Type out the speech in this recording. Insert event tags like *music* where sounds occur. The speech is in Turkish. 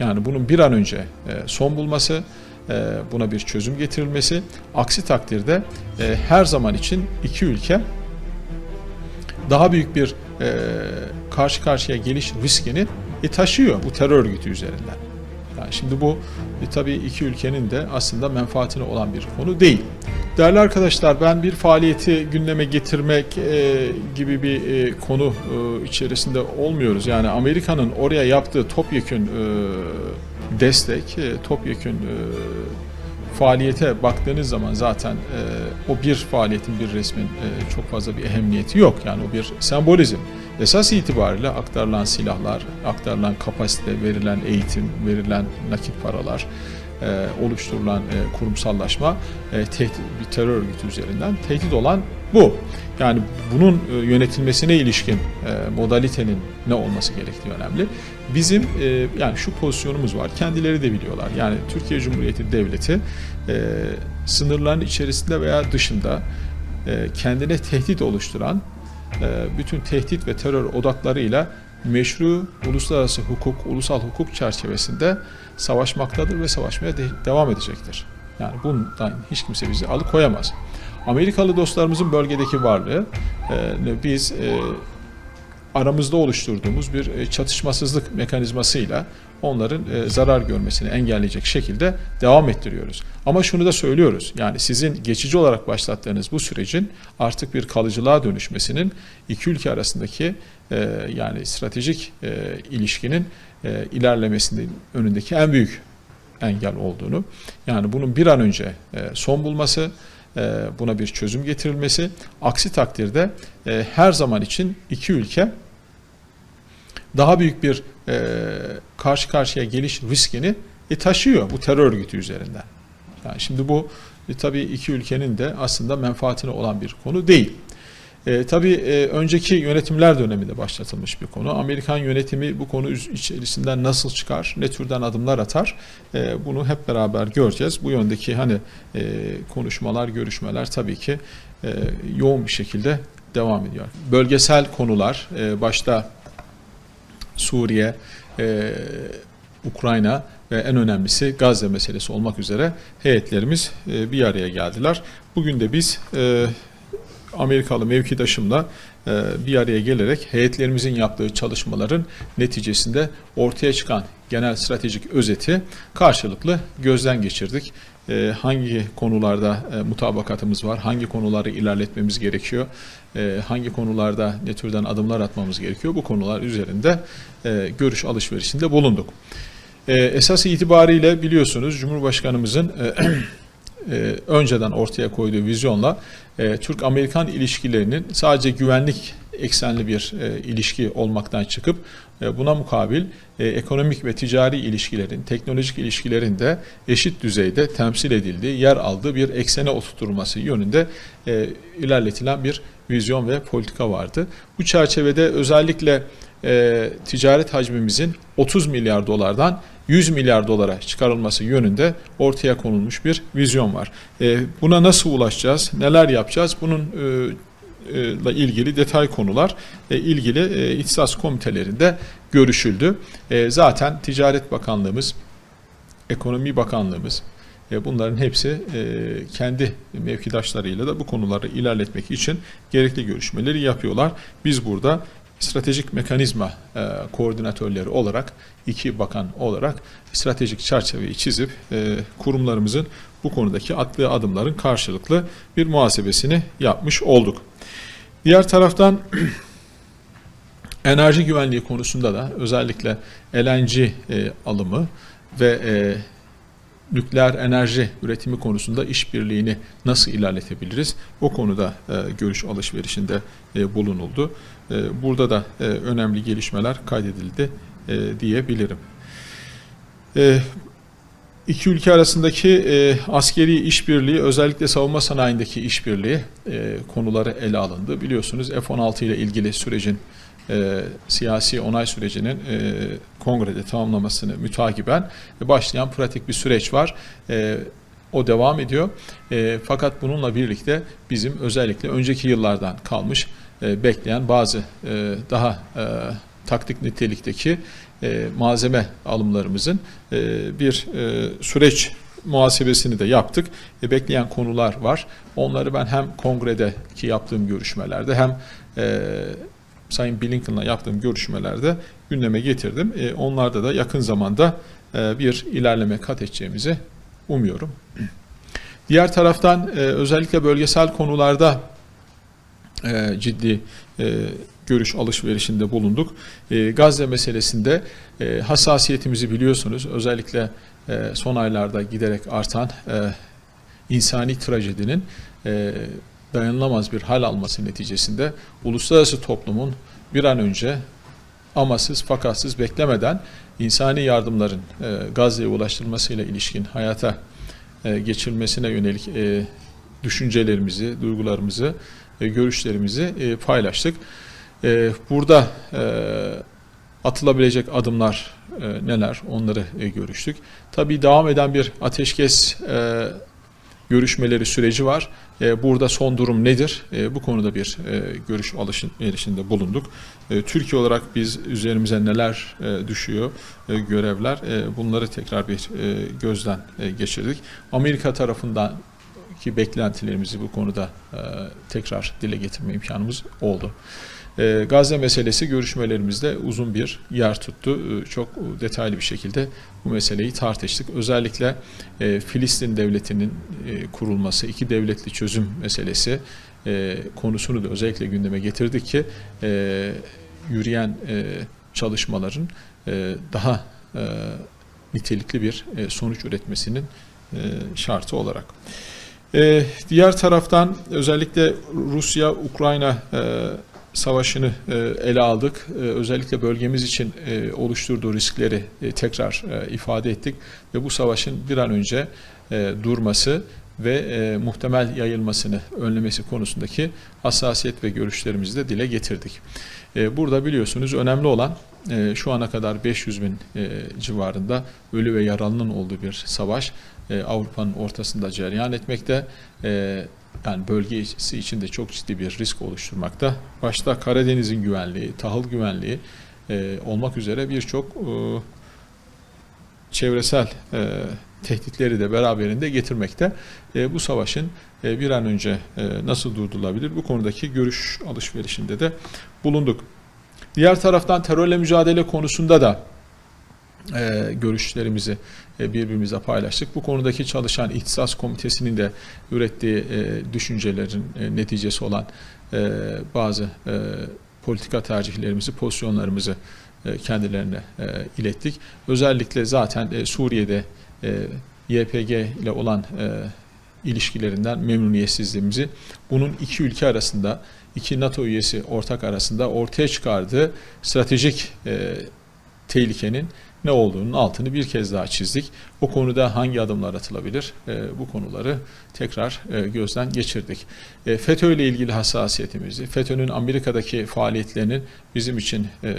Yani bunun bir an önce e, son bulması, e, buna bir çözüm getirilmesi. Aksi takdirde e, her zaman için iki ülke daha büyük bir karşı karşıya geliş riskini taşıyor bu terör örgütü üzerinden. Yani şimdi bu tabii iki ülkenin de aslında menfaatine olan bir konu değil. Değerli arkadaşlar ben bir faaliyeti gündeme getirmek e, gibi bir e, konu e, içerisinde olmuyoruz. Yani Amerika'nın oraya yaptığı topyekün e, destek, e, topyekün e, faaliyete baktığınız zaman zaten e, o bir faaliyetin bir resmin e, çok fazla bir ehemmiyeti yok. Yani o bir sembolizm. Esas itibariyle aktarılan silahlar, aktarılan kapasite, verilen eğitim, verilen nakit paralar, e, oluşturulan e, kurumsallaşma e, tehdit, bir terör örgütü üzerinden tehdit olan bu. Yani bunun yönetilmesine ilişkin modalitenin ne olması gerektiği önemli. Bizim yani şu pozisyonumuz var. Kendileri de biliyorlar. Yani Türkiye Cumhuriyeti Devleti sınırların içerisinde veya dışında kendine tehdit oluşturan bütün tehdit ve terör odaklarıyla meşru uluslararası hukuk, ulusal hukuk çerçevesinde savaşmaktadır ve savaşmaya de- devam edecektir. Yani bundan hiç kimse bizi alıkoyamaz. Amerikalı dostlarımızın bölgedeki varlığı e, biz e, aramızda oluşturduğumuz bir e, çatışmasızlık mekanizmasıyla onların e, zarar görmesini engelleyecek şekilde devam ettiriyoruz. Ama şunu da söylüyoruz. Yani sizin geçici olarak başlattığınız bu sürecin artık bir kalıcılığa dönüşmesinin iki ülke arasındaki e, yani stratejik ilişkinin ilerlemesinin önündeki en büyük engel olduğunu, yani bunun bir an önce son bulması, buna bir çözüm getirilmesi, aksi takdirde e, her zaman için iki ülke daha büyük bir e, karşı karşıya geliş riskini e, taşıyor bu terör örgütü üzerinden. Yani şimdi bu e, tabii iki ülkenin de aslında menfaatine olan bir konu değil. E, tabii e, önceki yönetimler döneminde başlatılmış bir konu. Amerikan yönetimi bu konu içerisinden nasıl çıkar, ne türden adımlar atar e, bunu hep beraber göreceğiz. Bu yöndeki hani e, konuşmalar, görüşmeler tabii ki e, yoğun bir şekilde devam ediyor. Bölgesel konular e, başta Suriye, e, Ukrayna ve en önemlisi Gazze meselesi olmak üzere heyetlerimiz e, bir araya geldiler. Bugün de biz e, Amerikalı mevkidaşımla e, bir araya gelerek heyetlerimizin yaptığı çalışmaların neticesinde ortaya çıkan genel stratejik özeti karşılıklı gözden geçirdik. E, hangi konularda e, mutabakatımız var, hangi konuları ilerletmemiz gerekiyor, hangi konularda ne türden adımlar atmamız gerekiyor bu konular üzerinde görüş alışverişinde bulunduk. Esas itibariyle biliyorsunuz Cumhurbaşkanımızın *clears throat* e, önceden ortaya koyduğu vizyonla e, Türk-Amerikan ilişkilerinin sadece güvenlik eksenli bir e, ilişki olmaktan çıkıp e, buna mukabil e, ekonomik ve ticari ilişkilerin, teknolojik ilişkilerin de eşit düzeyde temsil edildiği, yer aldığı bir eksene oturtulması yönünde e, ilerletilen bir vizyon ve politika vardı. Bu çerçevede özellikle e, ticaret hacmimizin 30 milyar dolardan 100 milyar dolara çıkarılması yönünde ortaya konulmuş bir vizyon var. E, buna nasıl ulaşacağız, neler yapacağız bunun e, e, ile ilgili detay konular ilgili e, ihtisas komitelerinde görüşüldü. Zaten Ticaret Bakanlığımız, Ekonomi Bakanlığımız bunların hepsi e, kendi mevkidaşlarıyla da bu konuları ilerletmek için gerekli görüşmeleri yapıyorlar. Biz burada stratejik mekanizma e, koordinatörleri olarak iki bakan olarak stratejik çerçeveyi çizip e, kurumlarımızın bu konudaki attığı adımların karşılıklı bir muhasebesini yapmış olduk. Diğer taraftan *clears throat* enerji güvenliği konusunda da özellikle LNG alımı ve e, nükleer enerji üretimi konusunda işbirliğini nasıl ilerletebiliriz? O konuda e, görüş alışverişinde e, bulunuldu. E, burada da e, önemli gelişmeler kaydedildi e, diyebilirim. E, İki ülke arasındaki e, askeri işbirliği, özellikle savunma sanayindeki işbirliği e, konuları ele alındı. Biliyorsunuz F-16 ile ilgili sürecin e, siyasi onay sürecinin e, kongrede tamamlamasını mütakiben başlayan pratik bir süreç var. E, o devam ediyor. E, fakat bununla birlikte bizim özellikle önceki yıllardan kalmış e, bekleyen bazı e, daha e, taktik nitelikteki e, malzeme alımlarımızın e, bir e, süreç muhasebesini de yaptık. E, bekleyen konular var. Onları ben hem kongredeki yaptığım görüşmelerde hem e, Sayın Blinken'la yaptığım görüşmelerde gündeme getirdim. E, onlarda da yakın zamanda e, bir ilerleme kat edeceğimizi umuyorum. Diğer taraftan e, özellikle bölgesel konularda e, ciddi e, görüş alışverişinde bulunduk. E, Gazze meselesinde e, hassasiyetimizi biliyorsunuz. Özellikle e, son aylarda giderek artan e, insani trajedinin e, dayanılamaz bir hal alması neticesinde uluslararası toplumun bir an önce amasız fakatsız beklemeden insani yardımların e, Gazze'ye ulaştırılmasıyla ilişkin hayata e, geçirilmesine yönelik e, düşüncelerimizi, duygularımızı, e, görüşlerimizi e, paylaştık. E, burada e, atılabilecek adımlar e, neler onları e, görüştük. Tabii devam eden bir ateşkes e, görüşmeleri süreci var. E, burada son durum nedir? E, bu konuda bir e, görüş alışverişinde bulunduk. Türkiye olarak biz üzerimize neler düşüyor görevler bunları tekrar bir gözden geçirdik. Amerika tarafından ki beklentilerimizi bu konuda e, tekrar dile getirme imkanımız oldu. E, Gazze meselesi görüşmelerimizde uzun bir yer tuttu. E, çok detaylı bir şekilde bu meseleyi tartıştık. Özellikle Filistin devletinin kurulması, iki devletli çözüm meselesi konusunu da özellikle gündeme getirdik ki yürüyen çalışmaların daha nitelikli bir sonuç üretmesinin şartı olarak. Ee, diğer taraftan özellikle Rusya-Ukrayna e, savaşını e, ele aldık. E, özellikle bölgemiz için e, oluşturduğu riskleri e, tekrar e, ifade ettik ve bu savaşın bir an önce e, durması ve e, muhtemel yayılmasını önlemesi konusundaki hassasiyet ve görüşlerimizi de dile getirdik. E, burada biliyorsunuz önemli olan e, şu ana kadar 500 bin e, civarında ölü ve yaralının olduğu bir savaş e, Avrupa'nın ortasında cereyan etmekte. E, yani bölgesi için de çok ciddi bir risk oluşturmakta. Başta Karadeniz'in güvenliği, tahıl güvenliği e, olmak üzere birçok e, çevresel e, tehditleri de beraberinde getirmekte. E, bu savaşın e, bir an önce e, nasıl durdurulabilir bu konudaki görüş alışverişinde de bulunduk. Diğer taraftan terörle mücadele konusunda da e, görüşlerimizi e, birbirimize paylaştık. Bu konudaki çalışan ihtisas komitesinin de ürettiği e, düşüncelerin e, neticesi olan e, bazı e, politika tercihlerimizi, pozisyonlarımızı kendilerine e, ilettik. Özellikle zaten e, Suriye'de e, YPG ile olan e, ilişkilerinden memnuniyetsizliğimizi bunun iki ülke arasında, iki NATO üyesi ortak arasında ortaya çıkardığı stratejik e, tehlikenin ne olduğunun altını bir kez daha çizdik. O konuda hangi adımlar atılabilir? E, bu konuları tekrar e, gözden geçirdik. E, FETÖ ile ilgili hassasiyetimizi, FETÖ'nün Amerika'daki faaliyetlerinin bizim için e,